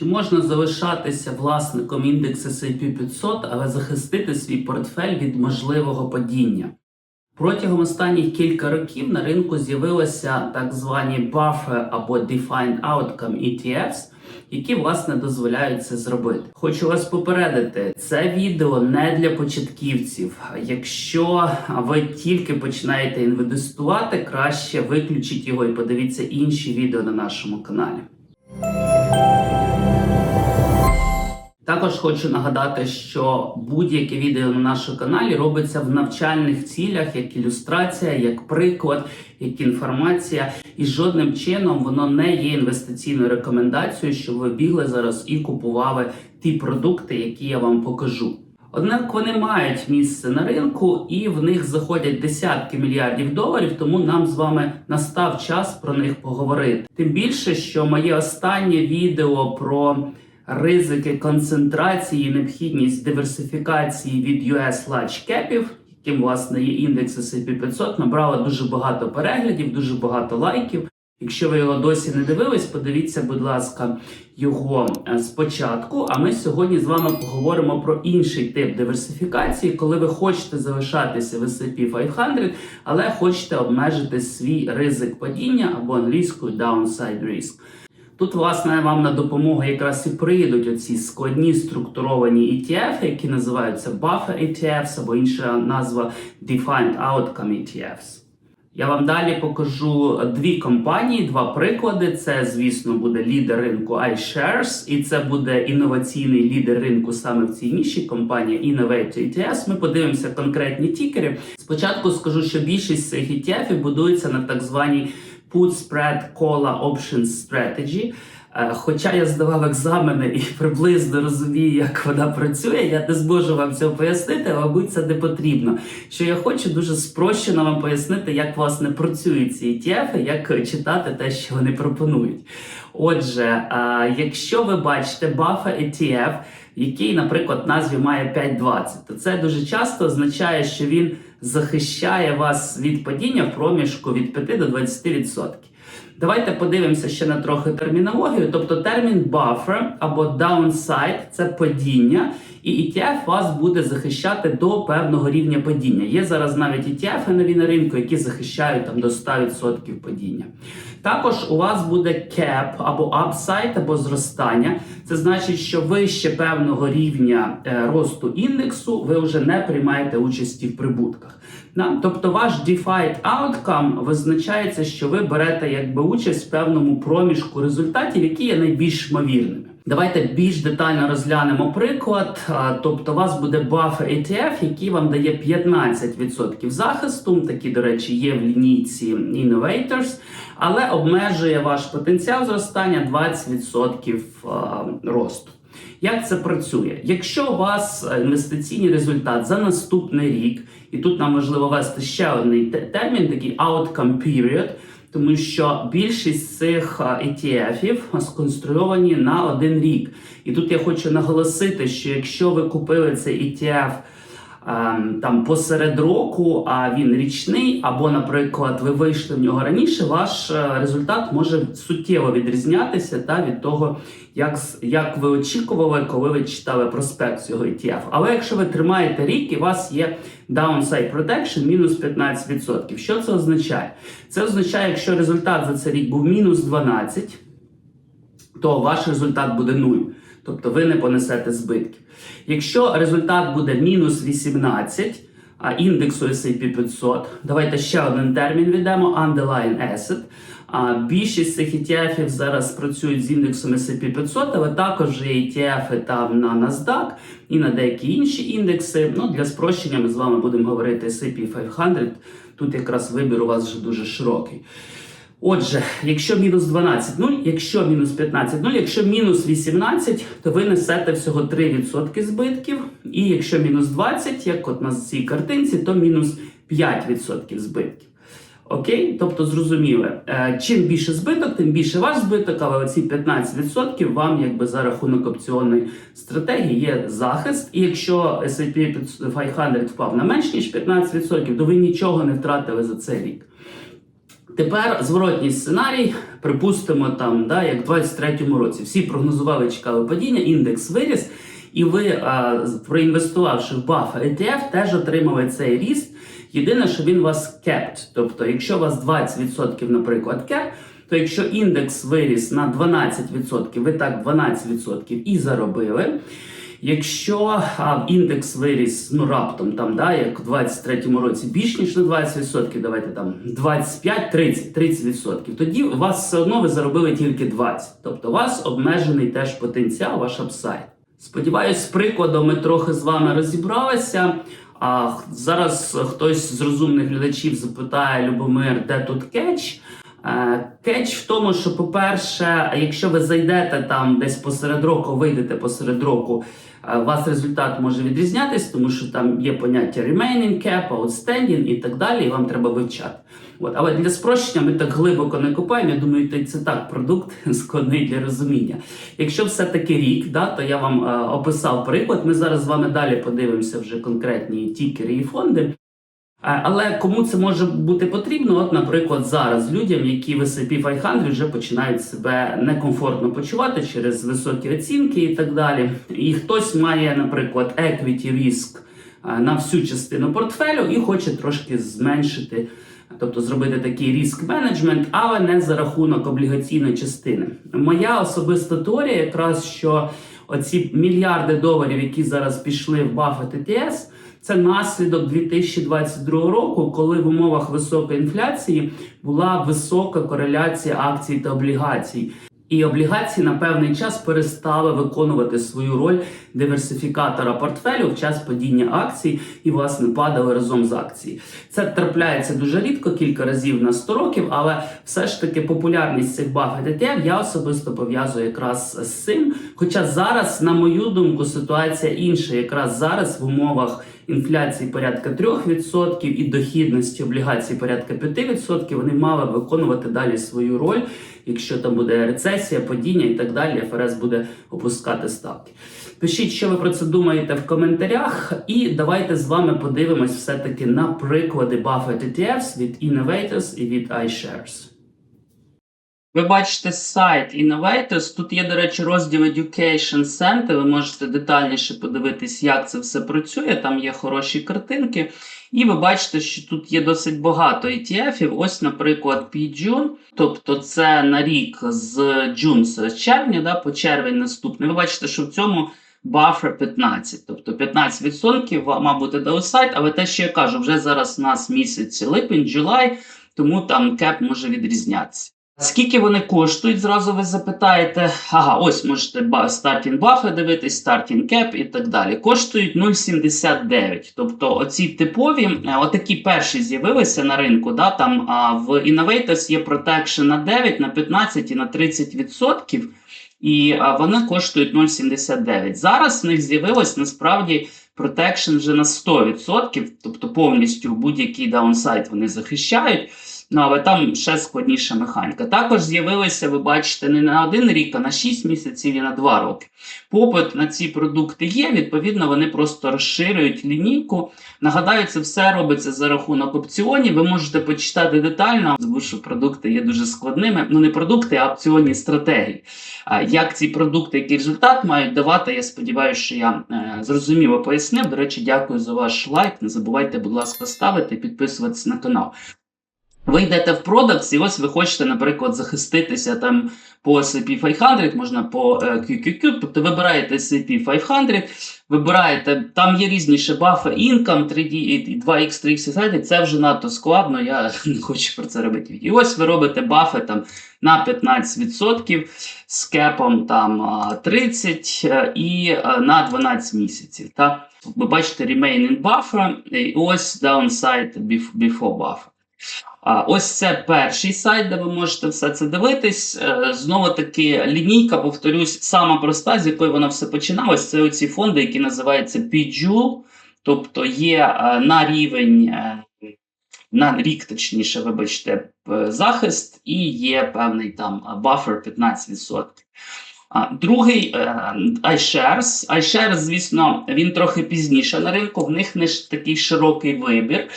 Чи можна залишатися власником індексу S&P 500, але захистити свій портфель від можливого падіння? Протягом останніх кілька років на ринку з'явилися так звані buffer або defined outcome ETFs, які власне дозволяють це зробити. Хочу вас попередити, це відео не для початківців. Якщо ви тільки починаєте інвестувати, краще виключіть його і подивіться інші відео на нашому каналі. Також хочу нагадати, що будь-яке відео на нашому каналі робиться в навчальних цілях, як ілюстрація, як приклад, як інформація, і жодним чином воно не є інвестиційною рекомендацією, щоб ви бігли зараз і купували ті продукти, які я вам покажу. Однак вони мають місце на ринку і в них заходять десятки мільярдів доларів, тому нам з вами настав час про них поговорити. Тим більше, що моє останнє відео про ризики концентрації, необхідність диверсифікації від US Large Cap'ів, яким власне є індекс S&P 500, набрало дуже багато переглядів, дуже багато лайків. Якщо ви його досі не дивились, подивіться, будь ласка, його е, спочатку. А ми сьогодні з вами поговоримо про інший тип диверсифікації, коли ви хочете залишатися в S&P 500, але хочете обмежити свій ризик падіння або англійською downside risk. Тут, власне, вам на допомогу якраз і прийдуть оці складні структуровані ETF, які називаються Buffer ETFs або інша назва Defined Outcome ETFs. Я вам далі покажу дві компанії, два приклади. Це, звісно, буде лідер ринку iShares, і це буде інноваційний лідер ринку саме в цій ніші, компанія Innovate ETFs. Ми подивимося конкретні тікери. Спочатку скажу, що більшість цих ETF будується на так званій Put Spread Cola Options Strategy. Е, Хоча я здавав екзамени і приблизно розумію, як вона працює, я не зможу вам цього пояснити, мабуть, це не потрібно. Що я хочу дуже спрощено вам пояснити, як власне працюють ці ETF, як читати те, що вони пропонують. Отже, е, якщо ви бачите Buffer ETF, який, наприклад, назві має 5.20, то це дуже часто означає, що він захищає вас від падіння в проміжку від 5 до 20%. Давайте подивимося ще на трохи термінологію. Тобто термін buffer або downside – це падіння, і ETF вас буде захищати до певного рівня падіння. Є зараз навіть ETF нові на ринку, які захищають там до 100% падіння. Також у вас буде cap або upside, або зростання. Це значить, що вище певного рівня е, росту індексу ви вже не приймаєте участі в прибутках. Тобто ваш defined outcome визначається, що ви берете якби участь в певному проміжку результатів, які є найбільш ймовірними. Давайте більш детально розглянемо приклад. Тобто, у вас буде buffer ETF, який вам дає 15% захисту. Такі, до речі, є в лінійці Innovators, але обмежує ваш потенціал зростання 20% росту. Як це працює? Якщо у вас інвестиційний результат за наступний рік, і тут нам важливо ввести ще один термін, такий outcome period, тому що більшість цих ETF-ів сконструйовані на один рік. І тут я хочу наголосити, що якщо ви купили цей ETF там посеред року, а він річний, або, наприклад, ви вийшли в нього раніше, ваш е, результат може суттєво відрізнятися та від того, як, як ви очікували, коли ви читали проспект цього ETF. Але якщо ви тримаєте рік і у вас є downside protection мінус 15%. Що це означає? Це означає, якщо результат за цей рік був мінус 12, то ваш результат буде 0. Тобто ви не понесете збитків. Якщо результат буде мінус 18, а індексу S&P 500, давайте ще один термін віддамо, underlying asset. А більшість цих ETF зараз працюють з індексом S&P 500, але також є ETF там на NASDAQ і на деякі інші індекси. Ну, для спрощення ми з вами будемо говорити S&P 500. Тут якраз вибір у вас вже дуже широкий. Отже, якщо мінус 12 0, якщо мінус 15 0, якщо мінус 18, то ви несете всього 3% збитків. І якщо мінус 20, як от на цій картинці, то мінус 5% збитків. Окей, тобто зрозуміли, е, чим більше збиток, тим більше ваш збиток, але оці 15% вам якби за рахунок опціонної стратегії є захист. І якщо S&P 500 впав на менш ніж 15%, то ви нічого не втратили за цей рік. Тепер зворотній сценарій, припустимо, там, да, як в 23-му році. Всі прогнозували, чекали падіння, індекс виріс, і ви, а, проінвестувавши в BAFA ETF, теж отримали цей ріст. Єдине, що він вас kept. Тобто, якщо у вас 20%, наприклад, кеп, то якщо індекс виріс на 12%, ви так 12% і заробили. Якщо а, індекс виріс ну раптом там, да, як в 23-му році більш ніж на 20%, давайте там 25, 30, 30%, тоді у вас все одно ви заробили тільки 20%. Тобто у вас обмежений теж потенціал, ваш апсайд. Сподіваюсь, з прикладом ми трохи з вами розібралися. А зараз хтось з розумних глядачів запитає Любомир, де тут кетч? Е, Кетч в тому, що, по-перше, якщо ви зайдете там десь посеред року, вийдете посеред року, е, у вас результат може відрізнятись, тому що там є поняття remaining cap, outstanding і так далі, і вам треба вивчати. От. Але для спрощення ми так глибоко не купаємо. Я думаю, це так продукт складний для розуміння. Якщо все-таки рік, да, то я вам е, описав приклад. Ми зараз з вами далі подивимося вже конкретні тікери і фонди. Е, Але кому це може бути потрібно? От, наприклад, зараз людям, які в S&P 500 вже починають себе некомфортно почувати через високі оцінки і так далі. І хтось має, наприклад, equity risk е, на всю частину портфелю і хоче трошки зменшити, тобто зробити такий ріск менеджмент, але не за рахунок облігаційної частини. Моя особиста теорія, якраз що оці мільярди доларів, які зараз пішли в Buffett ETS, це наслідок 2022 року, коли в умовах високої інфляції була висока кореляція акцій та облігацій. І облігації на певний час перестали виконувати свою роль диверсифікатора портфелю в час падіння акцій і власне падали разом з акцій. Це трапляється дуже рідко, кілька разів на 100 років, але все ж таки популярність цих Buffett ETF я особисто пов'язую якраз з цим. Хоча зараз, на мою думку, ситуація інша. Якраз зараз в умовах інфляції порядка 3% і дохідності облігацій порядка 5%, вони мали виконувати далі свою роль. Якщо там буде рецесія, падіння і так далі, ФРС буде опускати ставки. Пишіть, що ви про це думаєте в коментарях, і давайте з вами подивимось все-таки на приклади Buffett ETFs від Innovators і від iShares. Ви бачите сайт Innovators. Тут є, до речі, розділ Education Center. Ви можете детальніше подивитись, як це все працює. Там є хороші картинки. І ви бачите, що тут є досить багато ETF-ів. Ось, наприклад, PJune, тобто це на рік з June, з червня, да, по червень наступний. Ви бачите, що в цьому buffer 15, тобто 15% мав бути даусайд, але те, що я кажу, вже зараз у нас місяць липень, July, тому там кеп може відрізнятися. Скільки вони коштують? Зразу ви запитаєте. Ага, ось можете стартінг бафи дивитись, стартінг кеп і так далі. Коштують 0,79. Тобто оці типові, е, отакі перші з'явилися на ринку. Да, Там а, в Innovators є protection на 9, на 15 і на 30%. І вони коштують 0,79. Зараз в них з'явилось насправді protection вже на 100%, тобто повністю будь-який даунсайд вони захищають. Ну, але там ще складніша механіка. Також з'явилися, ви бачите, не на один рік, а на 6 місяців і на 2 роки. Попит на ці продукти є, відповідно, вони просто розширюють лінійку. Нагадаю, це все робиться за рахунок опціонів. Ви можете почитати детально, тому що продукти є дуже складними. Ну, не продукти, а опціонні стратегії. Як ці продукти, який результат мають давати, я сподіваюся, що я е, зрозуміло пояснив. До речі, дякую за ваш лайк. Не забувайте, будь ласка, ставити, підписуватися на канал. Ви йдете в продакс, і ось ви хочете, наприклад, захиститися там по S&P 500, можна по е, QQQ, тобто вибираєте S&P 500, вибираєте, там є різні ще бафи, income, 3D, і 2X, 3X, це вже надто складно, я не хочу про це робити. І ось ви робите бафи там на 15% з кепом там 30 е, і е, на 12 місяців. Так? Ви бачите remaining buffer, і ось downside before buffer. Ось це перший сайт, де ви можете все це дивитись. Е, Знову таки, лінійка, повторюсь, сама проста, з якої вона все починалось. Це оці фонди, які називаються PJUL, тобто є е, на рівень, е, на рік, точніше, вибачте, захист, і є певний там буфер 15%. Другий е, iShares. iShares, звісно, він трохи пізніше на ринку. В них не такий широкий вибір,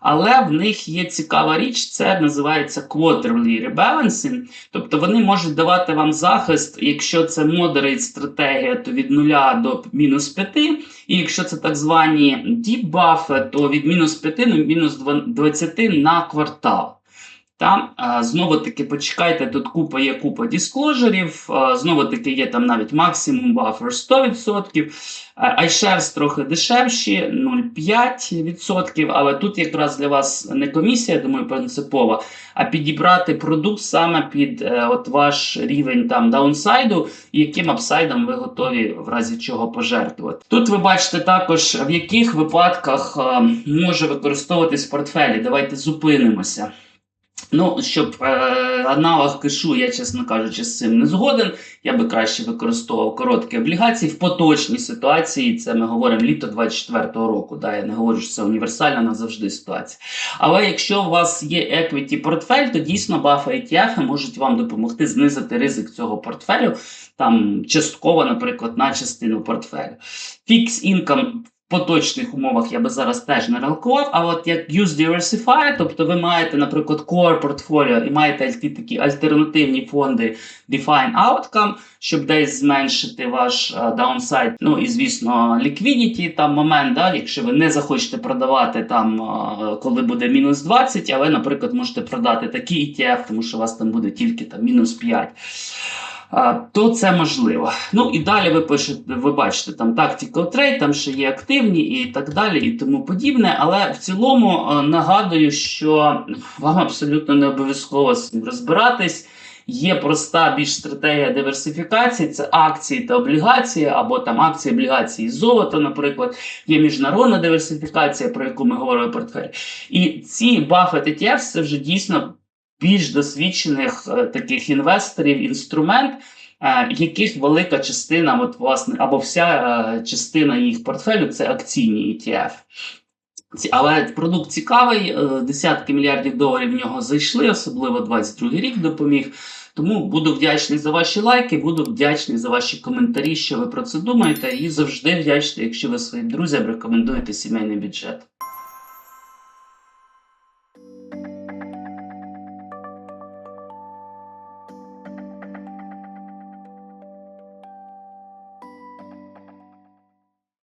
але в них є цікава річ, це називається quarterly rebalancing. Тобто вони можуть давати вам захист, якщо це moderate стратегія, то від 0 до мінус 5. І якщо це так звані deep то від мінус 5 до мінус 20 на квартал. Там е, знову таки почекайте, тут купа є купа дискложерів, е, знову таки є там навіть максимум бафер 100%. Е, iShares трохи дешевші, 0,5%, але тут якраз для вас не комісія, думаю, принципова, а підібрати продукт саме під е, от ваш рівень там даунсайду, і яким апсайдом ви готові в разі чого пожертвувати. Тут ви бачите також, в яких випадках е, може використовуватись портфелі. Давайте зупинимося. Ну, щоб е, аналог кешу, я, чесно кажучи, з цим не згоден. Я би краще використовував короткі облігації в поточній ситуації. Це ми говоримо літо 24-го року. Да, я не говорю, що це універсальна назавжди ситуація. Але якщо у вас є equity портфель, то дійсно бафи ETF можуть вам допомогти знизити ризик цього портфелю, там частково, наприклад, на частину портфелю. Income в поточних умовах я би зараз теж не релкував, а от як Use Diversify, тобто ви маєте, наприклад, core портфоліо і маєте такі альтернативні фонди Define Outcome, щоб десь зменшити ваш а, downside. Ну і звісно, liquidity, там момент, да, якщо ви не захочете продавати там, коли буде мінус 20, але, наприклад, можете продати такий ETF, тому що у вас там буде тільки там мінус 5 а, то це можливо. Ну і далі ви пишете, ви бачите там tactical trade, там ще є активні і так далі, і тому подібне. Але в цілому е, нагадую, що вам абсолютно не обов'язково з цим розбиратись. Є проста більш стратегія диверсифікації, це акції та облігації, або там акції, облігації, золото, наприклад. Є міжнародна диверсифікація, про яку ми говорили в портфелі. І ці Buffett ETF це вже дійсно більш досвідчених е, таких інвесторів інструмент, е, яких велика частина, от власне, або вся е, частина їх портфелю це акційні ETF. Але продукт цікавий, десятки мільярдів доларів в нього зайшли, особливо 22 рік допоміг. Тому буду вдячний за ваші лайки, буду вдячний за ваші коментарі, що ви про це думаєте, і завжди вдячний, якщо ви своїм друзям рекомендуєте сімейний бюджет.